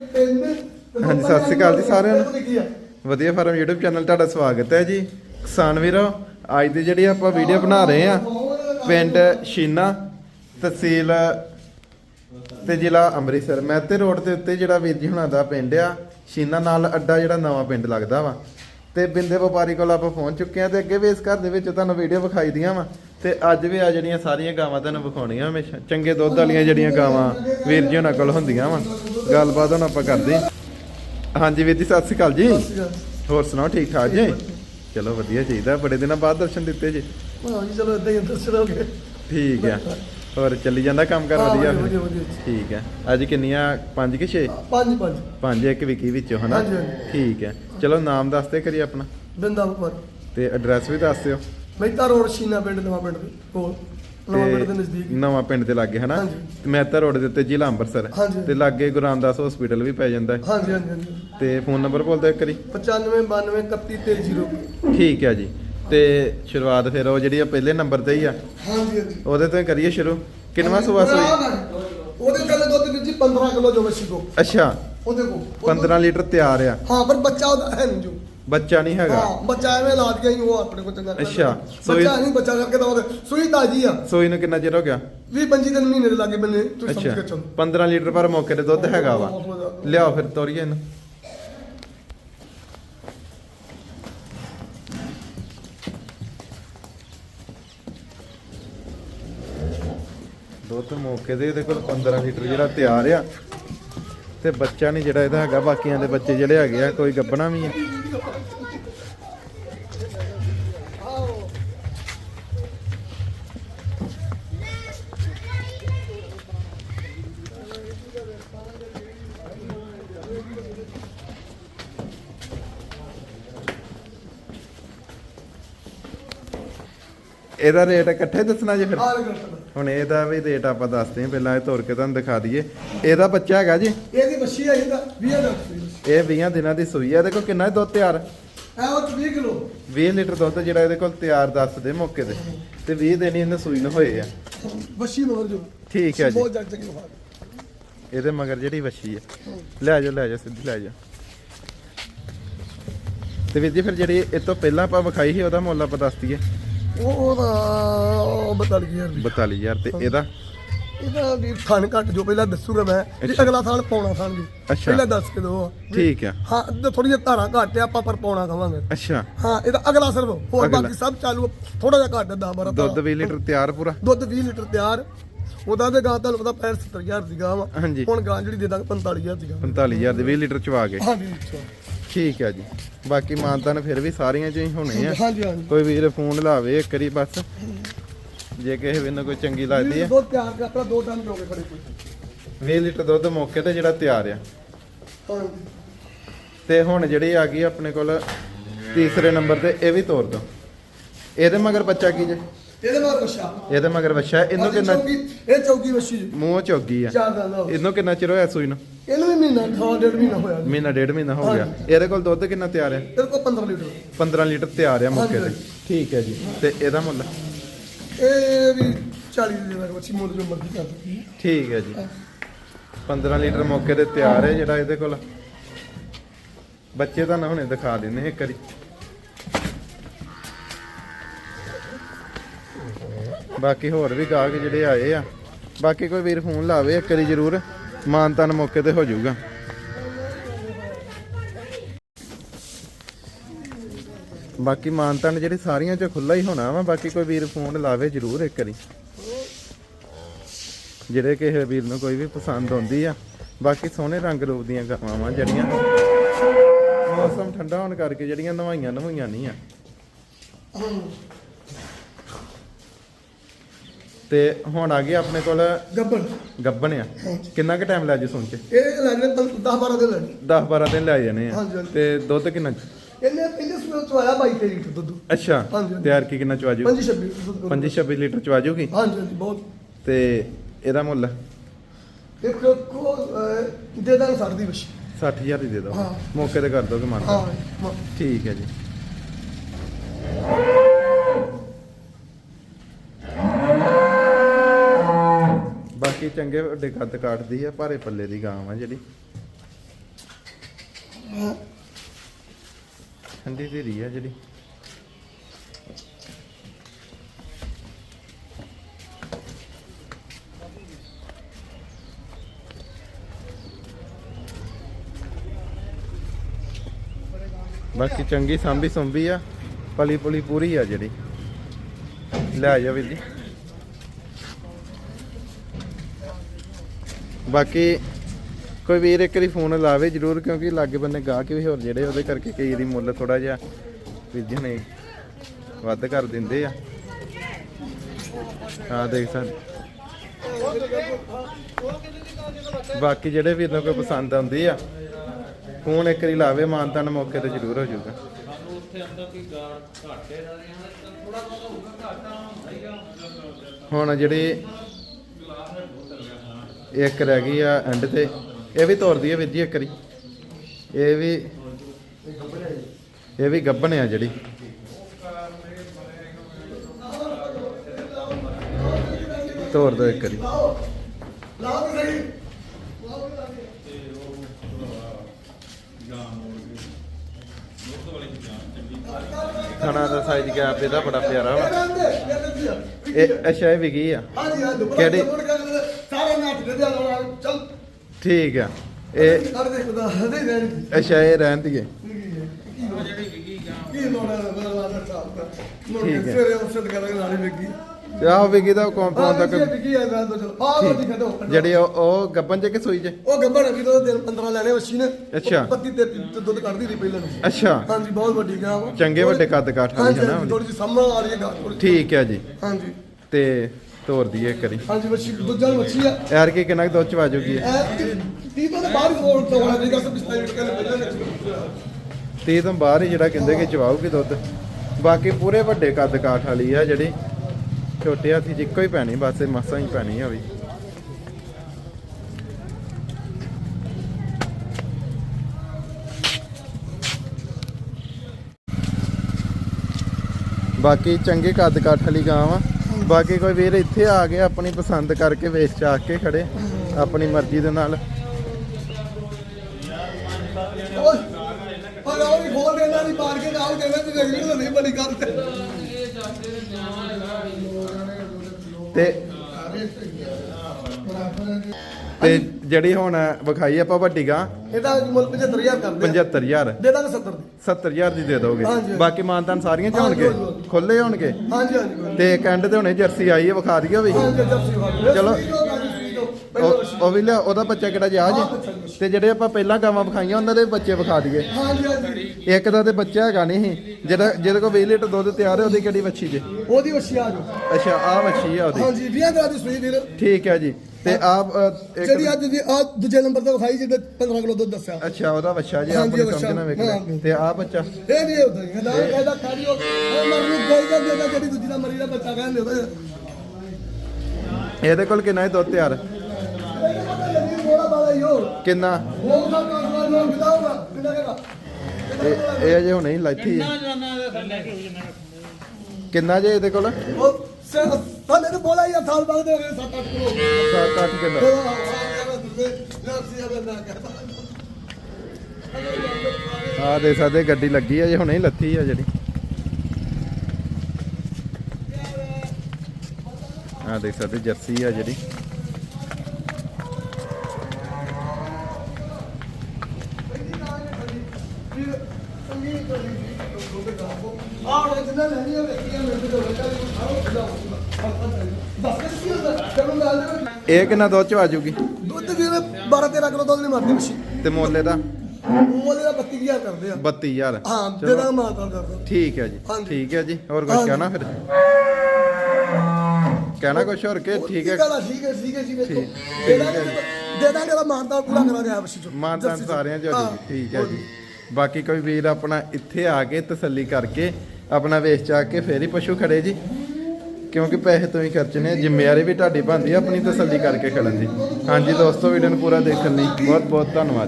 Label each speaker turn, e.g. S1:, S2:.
S1: ਹਾਂਜੀ, ਸਤਿ ਸ਼੍ਰੀ ਅਕਾਲ ਜੀ ਸਾਰਿਆਂ ਨੂੰ। ਵਧੀਆ ਫਾਰਮ YouTube ਚੈਨਲ ਤੁਹਾਡਾ ਸਵਾਗਤ ਹੈ ਜੀ। ਕਿਸਾਨ ਵੀਰੋ, ਅੱਜ ਦੀ ਜਿਹੜੀ ਆਪਾਂ ਵੀਡੀਓ ਬਣਾ ਰਹੇ ਆ ਪਿੰਡ ਸ਼ੀਨਾ ਤਹਿਸੀਲ ਤੇ ਜ਼ਿਲ੍ਹਾ ਅੰਮ੍ਰਿਤਸਰ। ਮਹਿਤੇ ਰੋਡ ਦੇ ਉੱਤੇ ਜਿਹੜਾ ਵੀਰ ਜੀ ਹੁਣਾਂ ਦਾ ਪਿੰਡ ਆ, ਸ਼ੀਨਾ ਨਾਲ ਅੱਡਾ ਜਿਹੜਾ ਨਵਾਂ ਪਿੰਡ ਲੱਗਦਾ ਵਾ। ਤੇ ਬਿੰਦੇ ਵਪਾਰੀ ਕੋਲ ਆਪਾਂ ਪਹੁੰਚ ਚੁੱਕੇ ਆ ਤੇ ਅੱਗੇ ਵੀ ਇਸ ਘਰ ਦੇ ਵਿੱਚ ਤੁਹਾਨੂੰ ਵੀਡੀਓ ਵਿਖਾਈ ਦੀਆਂ ਵਾ। ਤੇ ਅੱਜ ਵੀ ਆ ਜਿਹੜੀਆਂ ਸਾਰੀਆਂ ਗਾਵਾਂ ਤੁਹਾਨੂੰ ਵਿਖਾਉਣੀਆਂ ਹਮੇਸ਼ਾ। ਚੰਗੇ ਦੁੱਧ ਵਾਲੀਆਂ ਜਿਹੜੀਆਂ ਗਾਵਾਂ ਵੀਰ ਜੀ ਹੁਣਾਂ ਕੋਲ ਹੁੰਦੀਆਂ ਵਾ। ਗੱਲਬਾਤ ਹੁਣ ਆਪਾਂ ਕਰਦੇ ਹਾਂ। ਹਾਂਜੀ ਵੀਰ ਜੀ ਸਤਿ ਸ਼੍ਰੀ ਅਕਾਲ ਜੀ। ਹੋਰ ਸੁਣਾਓ ਠੀਕ ਠਾਕ ਜੀ? ਚਲੋ ਵਧੀਆ ਚਾਹੀਦਾ ਬੜੇ ਦਿਨਾਂ ਬਾਅਦ ਦਰਸ਼ਨ ਦਿੱਤੇ ਜੀ।
S2: ਹਾਂ ਜੀ ਚਲੋ ਇਦਾਂ ਹੀ ਦਰਸ਼ਨ ਹੋ ਗਏ।
S1: ਠੀਕ ਹੈ। ਹੋਰ ਚੱਲੀ ਜਾਂਦਾ ਕੰਮ ਕਰ
S2: ਹਾਂ,
S1: ਵਧੀਆ?
S2: ਵਧੀਆ,
S1: ਫਿਰ?
S2: ਵਧੀਆ, ਵਧੀਆ।
S1: ਠੀਕ ਹੈ ਅੱਜ ਕਿੰਨੀਆਂ? ਪੰਜ ਕਿ 6
S2: ਪੰਜ ਪੰਜ।
S1: ਪੰਜ ਇੱਕ ਵਿਕੀ ਵਿੱਚੋਂ ਹਨਾ?
S2: ਹਾਂਜੀ, ਹਾਂਜੀ।
S1: ਠੀਕ ਹੈ ਚਲੋ ਨਾਮ ਦੱਸਦੇ ਕਰੀ ਆਪਣਾ।
S2: ਬਿੰਦਾ ਪਰ
S1: ਤੇ ਐਡਰੈਸ ਵੀ ਦੱਸ ਦਿਓ।
S2: ਮਹਿਤਾ ਰੋਡ ਸ਼ੀਨਾ ਪਿੰਡ ਨਵਾਂ ਪਿੰਡ ਦੇ ਕੋਲ। ਨਵਾਂ ਪਿੰਡ ਦੇ
S1: ਤੇ
S2: ਨਜ਼ਦੀਕ
S1: ਨਵਾਂ ਪਿੰਡ ਦੇ ਲਾਗੇ ਹਨਾ? ਮਹਿਤਾ ਰੋਡ ਦੇ ਉੱਤੇ ਜ਼ਿਲ੍ਹਾ ਅੰਮ੍ਰਿਤਸਰ। ਤੇ ਲਾਗੇ ਗੁਰੂ ਰਾਮਦਾਸ ਹਸਪੀਟਲ ਵੀ ਪੈ ਜਾਂਦਾ ਹੈ।
S2: ਹਾਂਜੀ ਹਾਂਜੀ ਹਾਂਜੀ।
S1: ਤੇ ਫੋਨ ਨੰਬਰ ਬੋਲ ਦਿਓ ਇੱਕ ਵਾਰੀ।
S2: 95 92 31 13
S1: ਠੀਕ ਹੈ ਜੀ। ਤੇ ਸ਼ੁਰੂਆਤ ਫਿਰ ਉਹ ਜਿਹੜੀ ਆ ਪਹਿਲੇ ਨੰਬਰ ਤੇ ਹੀ ਆ।
S2: ਹਾਂਜੀ ਹਾਂਜੀ।
S1: ਉਹਦੇ ਤੋਂ ਹੀ ਕਰੀਏ ਸ਼ੁਰੂ। ਕਿੰਨਵਾਂ ਸੂਆ ਸੂਈ?
S2: ਉਹਦੇ ਥੱਲੇ ਦੁੱਧ ਵਿੱਚ 15 ਕਿਲੋ ਜੋ ਬੱਚੀ ਕੋ।
S1: ਅੱਛਾ।
S2: ਉਹਦੇ ਕੋ।
S1: 15 ਲੀਟਰ ਤਿਆਰ ਆ।
S2: ਹਾਂ ਪਰ ਬੱਚਾ ਉਹਦਾ ਹੈ ਨਹੀਂ ਜੋ।
S1: ਬੱਚਾ ਨਹੀਂ ਹੈਗਾ।
S2: ਹਾਂ ਬੱਚਾ ਐਵੇਂ ਲਾਦ ਗਿਆ ਹੀ ਉਹ ਆਪਣੇ ਕੋਲ ਚੰਗਾ
S1: ਅੱਛਾ, ਸੂਈ-
S2: ਬੱਚਾ ਨਹੀਂ ਬੱਚਾ ਕਰਕੇ ਤਾਂ ਉਹਦੇ ਸੂਈ ਤਾਜੀ ਆ।
S1: ਸੂਈ ਨੂੰ ਕਿੰਨਾ ਚਿਰ ਹੋ ਗਿਆ?
S2: 20 25 ਦਿਨ ਮਹੀਨੇ ਦੇ ਲਾਗੇ ਬੰਨੇ ਤੁਸੀਂ ਸਮਝ ਕੇ ਚੱਲੋ।
S1: 15 ਲੀਟਰ ਪਰ ਮੌਕੇ ਤੇ ਦੁੱਧ ਹੈਗਾ ਵਾ। ਲਿਆਓ ਫਿਰ ਤੋਰੀਏ ਇਹਨੂੰ। ਦੁੱਧ ਮੌਕੇ ਦੇ ਇਹਦੇ ਕੋਲ 15 ਲੀਟਰ ਜਿਹੜਾ ਤਿਆਰ ਆ। ਤੇ ਬੱਚਾ ਨਹੀਂ ਜਿਹੜਾ ਇਹਦਾ ਹੈਗਾ ਬਾਕੀਆਂ ਦੇ ਬੱਚੇ ਜਿਹੜੇ ਹੈਗੇ ਆ ਕੋਈ ਗੱਬਣਾ ਵੀ ਆ। ਇਹਦਾ ਰੇਟ ਇਕੱਠੇ ਦੱਸਣਾ ਜੇ ਫਿਰ? ਹੁਣ ਇਹਦਾ ਵੀ ਰੇਟ ਆਪਾਂ ਦੱਸਦੇ ਹਾਂ ਪਹਿਲਾਂ ਇਹ ਤੋਰ ਕੇ ਤੁਹਾਨੂੰ ਦਿਖਾ ਦਈਏ। ਇਹਦਾ ਬੱਚਾ ਹੈਗਾ ਜੀ?
S2: ਇਹਦੀ ਬੱਚੀ ਆ ਇਹਦਾ 20 ਦਾ
S1: ਇਹ 20 ਦਿਨਾਂ ਦੀ ਸੂਈ ਆ। ਦੇਖੋ ਕਿੰਨਾ ਦੁੱਧ ਤਿਆਰ?
S2: ਹੈ ਉਹ 'ਚ 20 ਕਿਲੋ।
S1: 20 ਲੀਟਰ ਦੁੱਧ ਜਿਹੜਾ ਇਹਦੇ ਕੋਲ ਤਿਆਰ ਦੱਸਦੇ ਮੌਕੇ ਤੇ। ਤੇ 20 ਦਿਨ ਹੀ ਇਹਨੇ ਸੂਈ ਨੂੰ ਹੋਏ ਆ।
S2: ਬੱਚੀ ਮਗਰ ਜੋ।
S1: ਠੀਕ ਹੈ ਜੀ।
S2: ਬਹੁਤ ਜੱਜ ਚੰਗੀ ਬਾਤ
S1: ਇਹਦੇ ਮਗਰ ਜਿਹੜੀ ਵੱਛੀ ਆ। ਲੈ ਜਾਓ ਲੈ ਜਾਓ ਸਿੱਧੀ ਲੈ ਜਾਓ। ਤੇ ਵੀਰ ਜੀ ਫਿਰ ਜਿਹੜੀ ਇਹ ਤੋਂ ਪਹਿਲਾਂ ਆਪਾਂ ਵਿਖਾਈ ਸੀ ਉਹਦਾ ਮੁੱਲ ਆਪਾਂ ਦੱਸ ਦਈਏ।
S2: ਉਹ ਉਹਦਾ ਬਤਾ ਲਈ ਯਾਰ
S1: 42000 ਤੇ ਇਹਦਾ?
S2: ਇਹਦਾ ਵੀ ਥਣ ਘੱਟ ਜੋ ਪਹਿਲਾਂ ਦੱਸੂਗਾ ਮੈਂ ਵੀ
S1: ਅੱਛਾ।
S2: ਅਗਲਾ ਥਣ ਪਾਉਣਾ ਥਣ ਜੀ
S1: ਅੱਛਾ।
S2: ਪਹਿਲਾਂ ਦੱਸ ਕੇ ਦੋ
S1: ਠੀਕ ਆ।
S2: ਹਾਂ ਥੋੜੀ ਜਿਹੀ ਧਾਰਾਂ ਘੱਟ ਆ ਆਪਾਂ ਪਰ ਪਾਉਣਾ ਖਾਵਾਂਗੇ।
S1: ਅੱਛਾ।
S2: ਹਾਂ ਇਹਦਾ ਅਗਲਾ ਸਿਰਫ ਹੋਰ
S1: ਅਗਲਾ।
S2: ਬਾਕੀ ਸਭ ਚਾਲੂ ਥੋੜਾ ਜਿਹਾ ਘੱਟ 10 12
S1: ਦੁੱਧ 20 ਲੀਟਰ ਤਿਆਰ ਪੂਰਾ?
S2: ਦੁੱਧ 20 ਲੀਟਰ ਤਿਆਰ। ਉਹਦਾ ਤੇ ਗਾਂ ਤੁਹਾਨੂੰ ਪਤਾ 65 70000 ਦੀ ਗਾਂ ਵਾ। ਹੁਣ ਗਾਂ ਜਿਹੜੀ ਦੇ ਦਾਂਗੇ 45000 ਦੀ ਗਾਂ
S1: 45000 ਦੇ 20 ਲੀਟਰ ਚਵਾ ਕੇ।
S2: ਹਾਂਜੀ।
S1: ਠੀਕ ਹੈ ਜੀ। ਬਾਕੀ ਮਾਨਤਾਨ ਫਿਰ ਵੀ ਸਾਰੀਆਂ ਚ ਹੀ ਹੋਣੇ ਆ
S2: ਹਾਂਜੀ ਹਾਂਜੀ।
S1: ਕੋਈ ਵੀਰ ਫੋਨ ਲਾਵੇ ਇੱਕ ਵਾਰੀ ਬਸ। ਜੇ ਕਿਸੇ ਵੀ ਨੂੰ ਕੋਈ ਚੰਗੀ ਲੱਗਦੀ ਹੈ
S2: ਕਰ ਆਪਣਾ ਦੋ ਟਨ ਹੋ ਗਏ ਖੜੇ ਕੋਈ।
S1: 20 ਲੀਟਰ ਦੁੱਧ ਮੌਕੇ ਤੇ ਜਿਹੜਾ ਤਿਆਰ ਆ। ਤੇ ਹੁਣ ਜਿਹੜੀ ਆ ਗਈ ਆਪਣੇ ਕੋਲ ਤੀਸਰੇ ਨੰਬਰ ਤੇ ਇਹ ਵੀ ਤੋਰ ਦੋ। ਇਹਦੇ ਮਗਰ ਬੱਚਾ ਕੀ ਜੇ?
S2: ਇਹਦੇ
S1: ਮਗਰ ਬੱਚਾ ਇਹਨੂੰ ਕਿੰਨਾ
S2: ਇਹ ਬੱਚੀ ਜੀ
S1: ਮੂੰਹ ਚੋਗੀ ਆ।
S2: ਚਾਰ ਹੋ।
S1: ਇਹਨੂੰ ਕਿੰਨਾ ਚਿਰ ਹੋਇਆ ਸੂਈ ਨੂੰ?
S2: ਇਹਨੂੰ ਵੀ ਮਹੀਨਾ ਥਾਂ ਡੇਢ ਮਹੀਨਾ ਹੋਇਆ।
S1: ਮਹੀਨਾ ਡੇਢ ਮਹੀਨਾ ਹੋ ਗਿਆ। ਇਹਦੇ ਕੋਲ ਦੁੱਧ ਕਿੰਨਾ ਤਿਆਰ ਆ
S2: ਇਹਦੇ ਕੋਲ 15 ਲੀਟਰ।
S1: 15 ਲੀਟਰ ਤਿਆਰ ਆ ਮੌਕੇ ਤੇ। ਠੀਕ ਹੈ ਜੀ। ਤੇ ਇਹਦਾ ਮੁੱਲ?
S2: ਇਹ ਵੀ 40 ਦੀ ਜਗ੍ਹਾ ਬੱਚੀ ਮੁੱਲ ਜੋ ਮਰਜ਼ੀ ਕਰ ਦਿੱਤੀ
S1: ਠੀਕ ਹੈ ਜੀ। 15 ਲੀਟਰ ਮੌਕੇ ਤੇ ਤਿਆਰ ਹੈ ਜਿਹੜਾ ਇਹਦੇ ਕੋਲ। ਬੱਚੇ ਤਾਂ ਨਾ ਹੁਣੇ ਦਿਖਾ ਦਿੰਦੇ ਇੱਕ ਵਾਰੀ। ਬਾਕੀ ਹੋਰ ਵੀ ਗਾਹਕ ਜਿਹੜੇ ਆਏ ਆ। ਬਾਕੀ ਕੋਈ ਵੀਰ ਫੋਨ ਲਾਵੇ ਇੱਕ ਵਾਰੀ ਜ਼ਰੂਰ। ਮਾਨਤਾਨ ਮੌਕੇ ਤੇ ਹੋ ਜਾਊਗਾ। ਬਾਕੀ ਮਾਨਤਾਨ ਜਿਹੜੀ ਸਾਰੀਆਂ ਚ ਖੁੱਲਾ ਹੀ ਹੋਣਾ ਵਾ, ਬਾਕੀ ਕੋਈ ਵੀਰ ਫੋਨ ਲਾਵੇ ਜ਼ਰੂਰ ਇੱਕ ਵਾਰੀ। ਜਿਹੜੇ ਕਿਸੇ ਵੀਰ ਨੂੰ ਕੋਈ ਵੀ ਪਸੰਦ ਆਉਂਦੀ ਆ, ਬਾਕੀ ਸੋਹਣੇ ਰੰਗ ਰੂਪ ਦੀਆਂ ਗਾਵਾਂ ਵਾ ਜਿਹੜੀਆਂ। ਮੌਸਮ ਠੰਡਾ ਹੋਣ ਕਰਕੇ ਜਿਹੜੀਆਂ ਨਵਾਈਆਂ ਨਵਾਈਆਂ ਨਹੀਂ ਆ। ਤੇ ਹੁਣ ਆ ਗਏ ਆਪਣੇ ਕੋਲ
S2: ਗੱਬੜ
S1: ਗੱਬਣ ਆ। ਕਿੰਨਾ ਕੁ ਟਾਈਮ ਲੈ ਜੇ ਸੁਣ ਚ?
S2: ਇਹ ਲੈਣੇ 10 12 ਦੇ ਲੈਣੇ
S1: 10 12 ਦਿਨ ਲੈ ਜਾਣੇ ਆ।
S2: ਹਾਂਜੀ, ਹਾਂਜੀ।
S1: ਤੇ ਦੁੱਧ ਕਿੰਨਾ
S2: ਇਹਨੇ ਪਹਿਲੇ ਸਵੇਰ ਤੋਂ ਆਇਆ 22 23 ਲੀਟਰ ਦੁੱਧ।
S1: ਅੱਛਾ।
S2: ਹਾਂਜੀ, ਹਾਂਜੀ।
S1: ਤਿਆਰ ਕੀ ਕਿੰਨਾ ਚਵਾ ਜੂ?
S2: 25 26 ਦੁੱਧ।
S1: 25 26 ਲੀਟਰ ਚਵਾ ਜੂਗੀ?
S2: ਹਾਂਜੀ ਹਾਂਜੀ ਬਹੁਤ।
S1: ਤੇ ਇਹਦਾ ਮੁੱਲ?
S2: ਇੱਕ ਕੋ ਅਹ, ਦੇ ਦਾਂ ਸਰਦੀ ਬੱਚੀ
S1: 60000 ਦੀ ਦੇ
S2: ਹਾਂ।
S1: ਮੌਕੇ ਤੇ ਕਰ ਦੋਗੇ ਮਾਨ
S2: ਹਾਂ ਹਾਂ।
S1: ਠੀਕ ਹੈ ਜੀ। ਚੰਗੇ ਵੱਡੇ ਕੱਦ ਕੱਟਦੀ ਆ, ਭਾਰੇ ਪੱਲੇ ਦੀ ਗਾਂ ਆ ਜਿਹੜੀ। ਠੰਡੀ ਧੀਰੀ ਆ ਜਿਹੜੀ। ਬਾਕੀ ਚੰਗੀ ਸਾਂਭੀ ਸੁੰਭੀ ਆ ਪਲੀ ਪਲੀ ਪੂਰੀ ਆ ਜਿਹੜੀ। ਲੈ ਜਾ ਵੀਰ ਜੀ। ਬਾਕੀ ਕੋਈ ਵੀਰ ਇੱਕ ਵਾਰੀ ਫੋਨ ਲਾਵੇ ਜਰੂਰ, ਕਿਉਂਕਿ ਲਾਗੇ ਬੰਨੇ ਗਾਹਕ ਵੀ ਹੋਰ ਜਿਹੜੇ ਉਹਦੇ ਕਰਕੇ ਕਈ ਦੀ ਮੁੱਲ ਥੋੜਾ ਜਿਹਾ ਵੀਰ ਜੀ ਵੱਧ ਕਰ ਦਿੰਦੇ ਆ। ਆ ਦੇਖ ਸਕ ਬਾਕੀ ਜਿਹੜੇ ਵੀਰ ਨੂੰ ਕੋਈ ਪਸੰਦ ਆਉਂਦੀ ਆ, ਫੋਨ ਇੱਕ ਵਾਰੀ ਲਾਵੇ ਮਾਨਤਾਨ ਮੌਕੇ ਤੇ ਜ਼ਰੂਰ ਹੋ ਜਾਊਗਾ। ਹੁਣ ਜਿਹੜੀ ਇੱਕ ਰਹਿ ਗਈ ਆ ਐਂਡ ਤੇ। ਇਹ ਵੀ ਤੋਰਦੀ ਆ ਵੀਰ ਜੀ ਇੱਕ ਵਾਰੀ। ਇਹ ਵੀ ਇਹ ਵੀ ਗੱਬਣ ਆ ਜਿਹੜੀ। ਤੋਰ ਦੋ ਇੱਕ ਵਾਰੀ।
S2: ਲਾਓ ਤੇ ਸਹੀ
S1: ਖਾਣਾ ਦਾ ਸਾਈਜ਼ ਗੈਪ ਇਹਦਾ ਬੜਾ ਪਿਆਰਾ ਵਾ। ਇਹ ਅੱਛਾ ਇਹ ਵਿਕੀ ਆ।
S2: ਹਾਂ
S1: ਕਿਹੜੀ?
S2: ਸਾਰੇ ਨਾਟ ਦੇ ਦਿਆ ਲਾਉਣਾ ਚੱਲ।
S1: ਠੀਕ ਆ। ਇਹ
S2: ਕਰ ਦੇ ਖੁਦਾ ਹਦੇ ਰਹਿਣ
S1: ਅੱਛਾ ਇਹ ਰਹਿਣ ਦੀਏ
S2: ਕੀ ਲੋਣਾ ਬਰਵਾਦਾ ਸਾਹਿਬ ਮੋੜ
S1: ਠੀਕ
S2: ਕੇ
S1: ਹੈ।
S2: ਸਵੇਰੇ ਉਸੇ ਤੇ ਕਰਾਂਗੇ ਨਾਲੇ ਵਿਕੀ।
S1: ਤੇ ਆਹ ਵਿਕੀ ਦਾ ਕੰਪਾਊਂਡ
S2: ਹਾਂ
S1: ਦਾ
S2: ਜੀ ਵਿਕੀ ਆ ਗਾ ਦੋ ਚਲ। ਆਹ ਉਹ ਦਿਖਾ ਦੋ
S1: ਜਿਹੜੀ ਉਹ ਉਹ ਗੱਬਨ ਚ ਕਿ ਸੂਈ ਚ
S2: ਉਹ ਗੱਬੜ ਵੀ ਦੋ ਦਿਨ 15 ਲੈਣੇ ਮੱਛੀ ਨੇ।
S1: ਅੱਛਾ।
S2: ਪੱਤੀ ਤੇ ਦੁੱਧ ਕੱਢਦੀ ਰਹੀ ਪਹਿਲਾਂ ਨੂੰ
S1: ਅੱਛਾ।
S2: ਹਾਂਜੀ ਬਹੁਤ ਵੱਡੀ ਗਾਂ ਵਾ।
S1: ਚੰਗੇ ਵੱਡੇ ਕੱਦ ਕਾਠ ਵਾਲੀ ਹੈ ਨਾ
S2: ਥੋੜੀ ਜਿਹੀ ਸਾਹਮਣੇ ਆ ਰਹੀ ਹੈ ਗਾਂ।
S1: ਠੀਕ ਹੈ ਜੀ।
S2: ਹਾਂਜੀ।
S1: ਤੇ ਤੋਰ ਦਈਏ ਇੱਕ ਵਾਰੀ।
S2: ਹਾਂਜੀ ਮੱਛੀ ਦੂਜਾ ਮੱਛੀ ਆ।
S1: ਯਾਰ ਕੀ ਕਿੰਨਾ ਕੁ ਦੁੱਧ ਚ ਵਾਜੂਗੀ ਇਹ?
S2: ਤੀ ਤੋਂ ਬਾਹਰ ਕੋਲ ਤੋਂ ਹੋਣਾ ਚਾਹੀਦਾ ਸਭ ਪਿਸਤਾਈ ਮਿੰਟ ਕਹਿੰਦੇ ਪਹਿਲਾਂ ਵਿੱਚ
S1: ਤੀਹ ਤੋਂ ਬਾਹਰ ਹੀ ਜਿਹੜਾ ਕਹਿੰਦੇ ਕਿ ਚਵਾਊਗੀ ਦੁੱਧ। ਬਾਕੀ ਪੂਰੇ ਵੱਡੇ ਕੱਦ ਕਾਠ ਵਾਲੀ ਆ ਜਿਹੜੀ। ਛੋਟੇ ਹਾਥੀ ਚ ਇੱਕੋ ਹੀ ਪੈਣੀ ਬਸ ਇਹ ਮਸਾਂ ਹੀ ਪੈਣੀ ਆ ਵੀ। ਬਾਕੀ ਚੰਗੇ ਕੱਦ ਕਾਠ ਵਾਲੀ ਗਾਂ ਵਾ। ਬਾਕੀ ਕੋਈ ਵੀਰ ਇੱਥੇ ਆ ਕੇ ਆਪਣੀ ਪਸੰਦ ਕਰਕੇ ਵੇਚ ਚਾ ਕੇ ਖੜੇ ਆਪਣੀ ਮਰਜ਼ੀ ਦੇ ਨਾਲ।
S2: ਓਏ ਪਰ ਉਹ ਵੀ ਖੋਲ ਦੇਣਾ ਨਹੀਂ ਪਾਰ ਕੇ ਆਉ ਕਹਿੰਦੇ ਤੇ ਦੇਖ ਲਈ ਨਹੀਂ ਬਣੀ ਗੱਲ ਤੇ।
S1: ਤੇ ਤੇ ਜਿਹੜੀ ਹੁਣ ਵਿਖਾਈ ਆਪਾਂ ਵੱਡੀ ਗਾਂ
S2: ਇਹਦਾ ਮੁੱਲ 75000 ਕਰਦੇ
S1: 75000
S2: ਦੇ ਦਾਂਗੇ 70 ਦੀ।
S1: 70000 ਦੀ ਦੇ ਦੋਗੇ। ਬਾਕੀ ਮਾਨਤਾਨ ਸਾਰੀਆਂ ਚ ਹੋਣਗੇ। ਖੁੱਲੇ ਹੋਣਗੇ?
S2: ਹਾਂਜੀ ਹਾਂਜੀ
S1: ਤੇ ਇੱਕ ਐਂਡ ਤੇ ਹੁਣੇ ਜਰਸੀ ਆਈ ਹੈ ਵਿਖਾ ਦਈਏ ਵੀ। ਚਲੋ। ਉਹ ਵੀ ਲਿਆ ਉਹਦਾ ਬੱਚਾ ਕਿਹੜਾ ਜਾ? ਜੀ। ਤੇ ਜਿਹੜੇ ਆਪਾਂ ਪਹਿਲਾਂ ਗਾਵਾਂ ਵਿਖਾਈਆਂ ਉਹਨਾਂ ਦੇ ਬੱਚੇ ਵਿਖਾ ਦਈਏ।
S2: ਹਾਂਜੀ ਹਾਂਜੀ।
S1: ਇੱਕ ਦਾ ਤੇ ਬੱਚਾ ਹੈਗਾ ਨਹੀਂ ਜਿਹੜਾ ਜਿਹਦੇ ਕੋਲ 20 ਲੀਟਰ ਦੁੱਧ ਤਿਆਰ ਹੈ ਉਹਦੀ ਕਿਹੜੀ ਵੱਛੀ ਜੇ?
S2: ਉਹਦੀ ਵਸ਼ੀ ਆ ਜੋ
S1: ਅੱਛਾ ਆਹ ਵੱਛੀ ਆ ਉਹਦੀ।
S2: ਹਾਂਜੀ 20 ਗ੍ਰਾਮ ਦੀ ਸੂਈ ਵੀਰ।
S1: ਠੀਕ ਹੈ ਜੀ। ਤੇ ਆਪ ਅ,
S2: ਜਿਹੜੀ ਅੱਜ ਦੀ ਆ ਦੂਜੇ ਨੰਬਰ ਤੇ ਵਿਖਾਈ ਜਿਹਦੇ 15 ਕਿਲੋ ਦੁੱਧ ਦੱਸਿਆ।
S1: ਅੱਛਾ ਉਹਦਾ ਬੱਚਾ ਜੀ
S2: ਹਾਂਜੀ,
S1: ਆਪਣੇ
S2: ਵੱਛਾ।
S1: ਸਮਝਣਾ ਵੇਖ ਲੈ।
S2: ਹਾਂ।
S1: ਤੇ ਆਹ ਬੱਚਾ?
S2: ਇਹ ਨਹੀਂ ਹੁੰਦਾ ਜੀ ਇਹਦਾ ਇਹਦਾ ਕਾੜੀਓ ਉਹ ਮਰਨੀ ਗਈ ਜਾਂਦੀ ਉਹਦਾ ਜਿਹੜੀ ਦੂਜੀ ਦਾ ਮਰੀ ਦਾ ਬੱਚਾ ਕਹਿੰਦੇ ਉਹਦਾ।
S1: ਇਹਦੇ ਕੋਲ ਕਿੰਨਾ ਹੈ ਦੁੱਧ ਤਿਆਰ?
S2: ਬੋਲਾ ਬਾਲਾ ਹੀ ਹੋ
S1: ਕਿੰਨਾ?
S2: ਉਹ ਦਾ ਨੂੰ ਕਹੇਗਾ
S1: ਇਹ ਇਹ ਅਜੇ ਹੁਣੇ ਹੀ ਲਾਈਥੀ ਕਿੰਨਾ ਜੇ ਇਹਦੇ ਕੋਲ?
S2: ਉਹ ਸਾਡੇ ਨੂੰ ਬੋਲਾ ਆ ਸਾਲ ਬਾਅਦ ਦੇ 7-8 ਕਿਲੋ।
S1: 7-8 ਕਿਲੋ।
S2: ਜਦੋਂ ਆ ਗਿਆ ਦੂਜੇ ਨਰਸੀ ਆ ਬੰਦਾ ਕਹਿੰਦਾ
S1: ਆ ਦੇ ਸਕਦੇ ਗੱਡੀ ਲੱਗੀ ਆ ਜੇ ਹੁਣੇ ਹੀ ਲੱਥੀ ਆ ਜਿਹੜੀ। ਆ ਦੇਖ ਸਕਦੇ ਜਰਸੀ ਆ ਜਿਹੜੀ।
S2: ਆਹ ਜਿੰਨਾ ਲੈਣੀ ਆ ਵੇਖੀ ਆ ਮੇਰੇ ਤੋਂ ਬੱਚਾ ਵੀ ਆਓ ਦੱਸ ਕੇ ਕੀ ਹੁੰਦਾ ਜਦੋਂ ਗੱਲ ਦੇ
S1: ਇਹ ਕਿੰਨਾ ਦੁੱਧ ਚ ਆਜੂਗੀ
S2: ਦੁੱਧ ਵੀ 12 13 ਕਿਲੋ ਦੁੱਧ ਨਹੀਂ ਮਰਦੀ ਮੱਛੀ।
S1: ਤੇ ਮੁੱਲ ਇਹਦਾ
S2: ਉਹਦੇ ਦਾ 32000 ਕਰਦੇ ਆ।
S1: 32000
S2: ਹਾਂ। ਦੇ ਦਾਂ ਮਾਤਾ ਕਰਦਾ।
S1: ਠੀਕ ਹੈ ਜੀ। ਠੀਕ ਹੈ ਜੀ। ਹੋਰ ਕੁਝ। ਕਹਿਣਾ ਫਿਰ? ਕਹਿਣਾ ਕੁਝ ਹੋਰ ਕਿ ਠੀਕ ਹੈ?
S2: ਠੀਕ ਹੈ ਠੀਕ ਹੈ ਜੀ ਵੇਖੋ। ਦੇ ਦਾਂਗੇ ਦੇ ਮਾਨਤਾ ਪੂਰਾ ਆ ਚੋਂ।
S1: ਸਾਰਿਆਂ ਚ ਠੀਕ ਹੈ
S2: ਹੋ
S1: ਜੀ। ਬਾਕੀ ਕੋਈ ਵੀਰ ਆਪਣਾ ਇੱਥੇ ਆ ਕੇ ਤਸੱਲੀ ਕਰਕੇ ਆਪਣਾ ਵੇਚ ਚਾ ਕੇ ਫੇਰ ਹੀ ਪਸ਼ੂ ਖੜੇ ਜੀ। ਕਿਉਂਕਿ ਪੈਸੇ ਤੋਂ ਹੀ ਖਰਚਣੇ ਜ਼ਿੰਮੇਵਾਰੀ ਵੀ ਤੁਹਾਡੀ ਬਣਦੀ ਆ, ਆਪਣੀ ਤਸੱਲੀ ਕਰਕੇ ਖੜਨ ਦੀ। ਹਾਂਜੀ ਦੋਸਤੋ ਵੀਡੀਓ ਨੂੰ ਪੂਰਾ ਦੇਖਣ ਲਈ ਬਹੁਤ ਬਹੁਤ ਧੰਨਵਾਦ।